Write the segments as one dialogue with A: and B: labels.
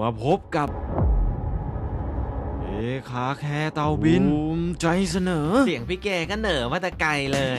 A: มาพบกับ เอคาแคร์เตาบินภูมิใจเสนอ
B: เสียงพี่แกก็เหนอมาแต่ไกลเลย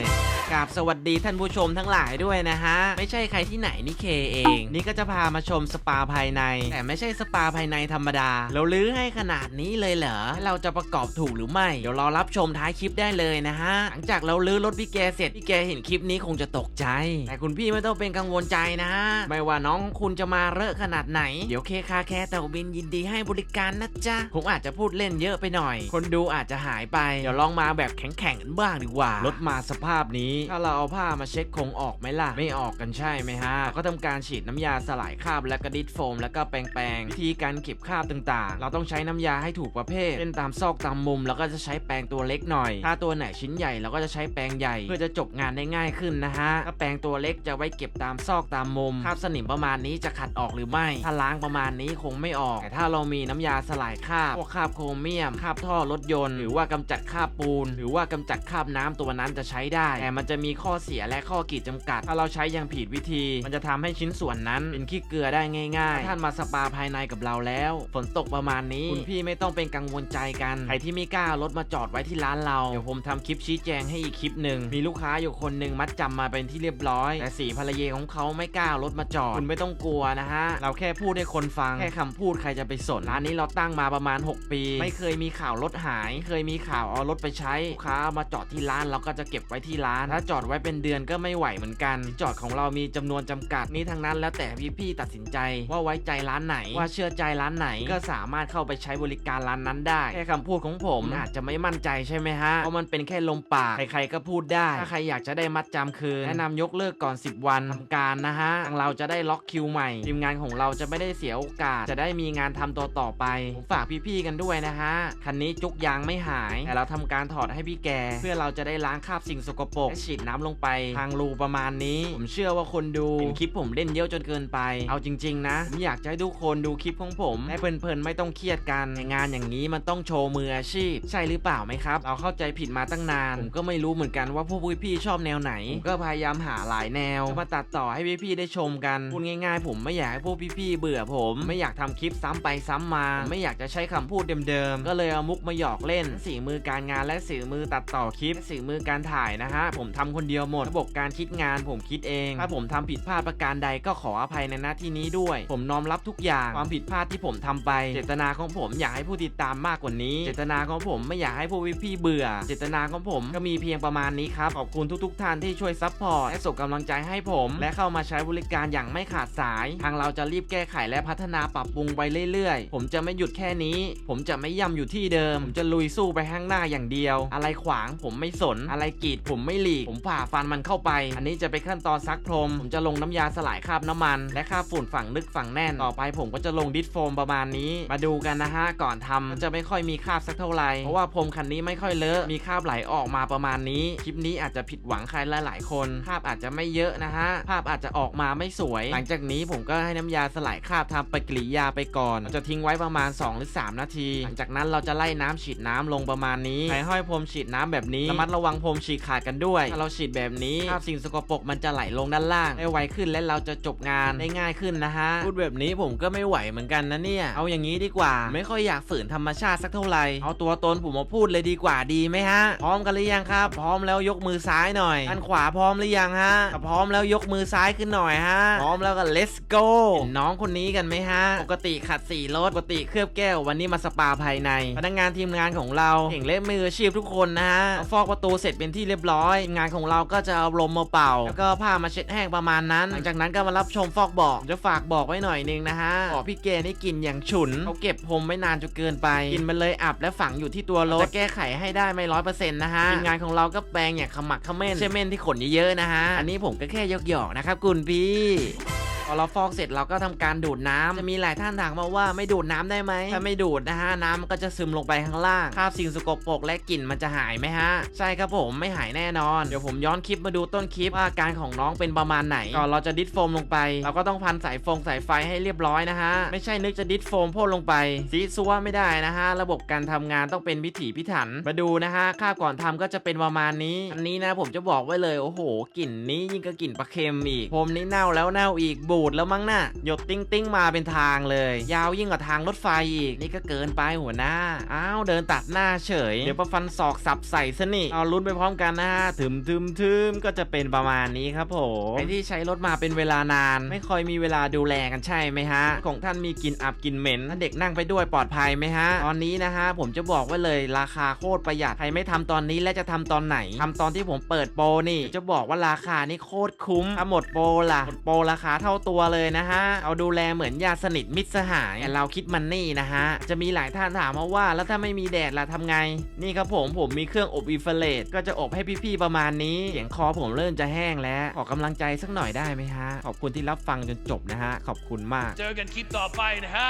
B: กราบสวัสดีท่านผู้ชมทั้งหลายด้วยนะฮะ ไม่ใช่ใครที่ไหนนี่เคเอง นี่ก็จะพามาชมสปาภายใน แต่ไม่ใช่สปาภายในธรรมดา เราลื้อให้ขนาดนี้เลยเหรอแล้เราจะประกอบถูกหรือไม่ เดี๋ยวรอรับชมท้ายคลิปได้เลยนะฮะ หลังจากเราลื้อรถพี่แกเสร็จพี่แกเห็นคลิปนี้คงจะตกใจ แต่คุณพี่ไม่ต้องเป็นกังวลใจนะฮะ ไม่ว่าน้องคุณจะมาเรอะขนาดไหน เดี๋ยวเคคาแคร์เต่าบินยินดีให้บริการนะจ๊ะ ผมอาจจะพูดเล่นเยอะไปหน่อย คนดูอาจจะหายไป เดี๋ยวลองมาแบบแข็งๆกันบ้างดีกว่า รถมาสภาพนี้ถ้าเราเอาผ้ามาเช็ดคงออกไหมล่ะ ไม่ออกกันใช่ไหมฮะ ก็ทำการฉีดน้ำยาสลายคราบและกระดิดโฟม แล้วก็แปรงๆวิธีการเก็บคราบต่างๆ เราต้องใช้น้ำยาให้ถูกประเภทเช่นตามซอกตามมุม แล้วก็จะใช้แปรงตัวเล็กหน่อย ถ้าตัวไหนชิ้นใหญ่เราก็จะใช้แปรงใหญ่ เพื่อจะจบงานได้ง่ายขึ้นนะฮะ ถ้าแปรงตัวเล็กจะไว้เก็บตามซอกตามมุมคราบสนิมประมาณนี้จะขัดออกหรือไม่ ถ้าล้างประมาณนี้คงไม่ออก แต่ถ้าเรามีน้ำยาสลายคราบพวกคราบโครเมียมคราบท่อรถยนต์ หรือว่ากำจัดคราบปูน หรือว่ากำจัดคราบน้ำตัวนั้นจะใช้ได้ แต่มันจะจะมีข้อเสียและข้อขีดจำกัด ถ้าเราใช้อย่างผิดวิธี มันจะทำให้ชิ้นส่วนนั้นเป็นขี้เกลือได้ง่ายๆถ้าท่านมาสปาภายในกับเราแล้ว ฝนตกประมาณนี้ คุณพี่ไม่ต้องเป็นกังวลใจกัน ใครที่ไม่กล้ารถมาจอดไว้ที่ร้านเรา เดี๋ยวผมทำคลิปชี้แจงให้อีกคลิปหนึ่ง มีลูกค้าอยู่คนหนึ่งมัดจำมาเป็นที่เรียบร้อย แต่สีภรรยาของเขาไม่กล้ารถมาจอด คุณไม่ต้องกลัวนะฮะ เราแค่พูดให้คนฟัง แค่คำพูดใครจะไปสน ร้านนี้เราตั้งมาประมาณ 6 ปี ไม่เคยมีข่าวรถหาย เคยมีข่าวเอารถไปใช้ ลูกค้ามาจอดที่ร้านเราก็จะเก็บไว้ที่ร้านถ้าจอดไว้เป็นเดือนก็ไม่ไหวเหมือนกันที่จอดของเรามีจำนวนจำกัดนี่ทั้งนั้น แล้วแต่พี่ๆตัดสินใจ ว่าไว้ใจร้านไหน ว่าเชื่อใจร้านไหน ก็สามารถเข้าไปใช้บริการร้านนั้นได้แค่คำพูดของผมอาจจะไม่มั่นใจใช่ไหมฮะเพราะมันเป็นแค่ลมปากใครๆก็พูดได้ ถ้าใครอยากจะได้มัดจำคืนแนะนำยกเลิกก่อน 10 วันทำการนะฮะทางเราจะได้ล็อกคิวใหม่ทีมงานของเราจะไม่ได้เสียโอกาสจะได้มีงานทำต่อต่อๆไปผมฝากพี่ๆกันด้วยนะฮะคันนี้จุกยางไม่หาย แต่เราทำการถอดให้พี่แก เพื่อเราจะได้ล้างคราบสิ่งสกปรกและฉีดน้ำลงไป ทางรูประมาณนี้ ผมเชื่อว่าคนดูเห็นคลิปผมเล่นเยอะจนเกินไป เอาจริง ๆ นะผมอยากจะให้ทุกคนดูคลิปของผมให้เพลินๆไม่ต้องเครียดกันในงานอย่างนี้มันต้องโชว์มืออาชีพ ใช่หรือเปล่าไหมครับ เราเข้าใจผิดมาตั้งนานผมก็ไม่รู้เหมือนกันว่าพวกพี่ๆชอบแนวไหน ก็พยายามหาหลายแนวมาตัดต่อให้พี่ๆได้ชมกันพูดง่าย ๆ ผมไม่อยากให้พวกพี่ๆเบื่อผม ไม่อยากทำคลิปซ้ำไปซ้ำมา ไม่อยากจะใช้คำพูดเดิมๆก็เลยเอามุกมาหยอกเล่นสีมือการงานและสีมือตัดต่อคลิปสีมือการถ่ายนะฮะผมทำคนเดียวหมด ระบบการคิดงานผมคิดเอง ถ้าผมทำผิดพลาดประการใดก็ขออภัยในหน้าที่นี้ด้วย ผมน้อมรับทุกอย่าง ความผิดพลาดที่ผมทำไป เจตนาของผมอยากให้ผู้ติดตามมากกว่านี้ เจตนาของผมไม่อยากให้พวกพี่เบื่อ เจตนาของผมก็มีเพียงประมาณนี้ครับ ขอบคุณทุก ๆ ท่านที่ช่วยซัพพอร์ตและส่งกำลังใจให้ผม และเข้ามาใช้บริการอย่างไม่ขาดสาย ทางเราจะรีบแก้ไขและพัฒนาปรับปรุงไปเรื่อยๆ ผมจะไม่หยุดแค่นี้ ผมจะไม่ย่ำอยู่ที่เดิม ผมจะลุยสู้ไปข้างหน้าอย่างเดียว อะไรขวางผมไม่สน อะไรกีดผมไม่หลีกผมผ่าฟันมันเข้าไป อันนี้จะเป็นขั้นตอนซักพรม ผมจะลงน้ำยาสลายคราบน้ำมัน และคราบฝุ่นฝังลึกฝังแน่น ต่อไปผมก็จะลงดิสโฟมประมาณนี้ มาดูกันนะฮะ ก่อนทำมันจะไม่ค่อยมีคราบสักเท่าไหร่ เพราะว่าพรมคันนี้ไม่ค่อยเลอะ มีคราบไหลออกมาประมาณนี้ คลิปนี้อาจจะผิดหวังใครหลายๆคน คราบอาจจะไม่เยอะนะฮะ ภาพอาจจะออกมาไม่สวย หลังจากนี้ผมก็ให้น้ำยาสลายคราบทำปฏิกิริยาไปก่อน จะทิ้งไว้ประมาณ 2 หรือ 3 นาที หลังจากนั้นเราจะไล่น้ำฉีดน้ำลงประมาณนี้ใช้ห้อยพรมฉีดน้ำแบบนี้ระมัดระวังพรมฉีกขาดกันด้วยถ้าเราฉีดแบบนี้คราบสิ่งสกปรกมันจะไหลลงด้านล่างได้ไวขึ้นและเราจะจบงานได้ง่ายขึ้นนะฮะพูดแบบนี้ผมก็ไม่ไหวเหมือนกันนะเนี่ยเอาอย่างนี้ดีกว่า ไม่ค่อยอยากฝืนธรรมชาติสักเท่าไหร่เอาตัวตนผมมาพูดเลยดีกว่าดีไหมฮะ พร้อมกันหรือยังครับ พร้อมแล้วยกมือซ้ายหน่อยอันขวาพร้อมหรือยังฮะถ้าพร้อมแล้วยกมือซ้ายขึ้นหน่อยฮะพร้อมแล้วก็ let's go เห็นน้องคนนี้กันไหมฮะปกติขัดสีรถปกติเคลือบแก้ววันนี้มาสปาภายใน พนักงานทีมงานของเราเก่งเล่มืออาชีพทุกคนนะฮะฟอกประตูเสร็จเป็นที่เรียบร้อยทีมงานของเราก็จะเอาลมมาเป่า แล้วก็ผ้ามาเช็ดแห้งประมาณนั้น หลังจากนั้นก็มารับชมฟอกบอกจะฝากบอกไว้หน่อยนึงนะฮะบอกพี่เกนี่กลินอย่างฉุนเขาเก็บพรมไม่นานจนเกินไปกลินมันเลยอับและฝังอยู่ที่ตัวรถจะแก้ไขให้ได้ไม่ร้อยเปอร์เซ็นต์นะฮะทีมงานของเราก็แปลงอย่างขมักเขม้นใช่เม่นที่ขนเยอะๆนะฮะอันนี้ผมก็แค่ยกหยอกนะครับคุณพี่ อเราฟอกเสร็จเราก็ทำการดูดน้ำจะมีหลายท่านถามมาว่าไม่ดูดน้ำได้ไหมถ้าไม่ดูดนะฮะน้ำมันก็จะซึมลงไปข้างล่างคราบสิ่งสกปรกและกลิ่นมันจะหายไหมฮะ ใช่ครับผมไม่หายแน่นอน เดี๋ยวผมย้อนคลิปมาดูต้นคลิปว่าอาการของน้องเป็นประมาณไหนก่อนเราจะดิสโฟมลงไป เราก็ต้องพันสายฟงสายไฟให้เรียบร้อยนะฮะ ไม่ใช่นึกจะดิสโฟมพ่นลงไปซีซัวไม่ได้นะฮะ ระบบการทำงานต้องเป็นพิถีพิถันมาดูนะฮะคราบก่อนทำก็จะเป็นประมาณนี้ อันนี้นะผมจะบอกไว้เลยโอ้โหกลิ่นนี้ยิ่งก็กลิ่นปลาเค็มอีกผมนี้เน่าแล้วเน่าอีกบูตูดแล้วมั้งน่ะหยดติ้งติ้งมาเป็นทางเลย ยาวยิ่งกว่าทางรถไฟอีกนี่ก็เกินไปหัวหน้า อ้าวเดินตัดหน้าเฉย เดี๋ยวประฟันศอกสับใส่ซะนี่เอาลุ้นไปพร้อมกันนะฮะถึมถึมถึมก็จะเป็นประมาณนี้ครับผมไอที่ใช้รถมาเป็นเวลานาน ไม่ค่อยมีเวลาดูแลกันใช่ไหมฮะ ของท่านมีกินอับกินเหม็นถ้าเด็กนั่งไปด้วยปลอดภัยไหมฮะ ตอนนี้นะฮะผมจะบอกไว้เลยราคาโคตรประหยัดใครไม่ทำตอนนี้และจะทำตอนไหนทำตอนที่ผมเปิดโปรนี่ จะบอกว่าราคานี่โคตรคุ้มถ้าหมดโปรล่ะหมดโปรราคาเท่าตัวเลยนะฮะ เอาดูแลเหมือนญาติสนิทมิตรสหายเราคิดมันนี่นะฮะ จะมีหลายท่านถามมาว่า แล้วถ้าไม่มีแดดล่ะทำไง นี่ครับผมผมมีเครื่องอบอินฟราเรดก็จะอบให้พี่ๆประมาณนี้เสียงคอผมเริ่มจะแห้งแล้ว ขอกำลังใจสักหน่อยได้ไหมฮะ ขอบคุณที่รับฟังจนจบนะฮะ ขอบคุณมาก
C: เจอกันคลิปต่อไปนะฮะ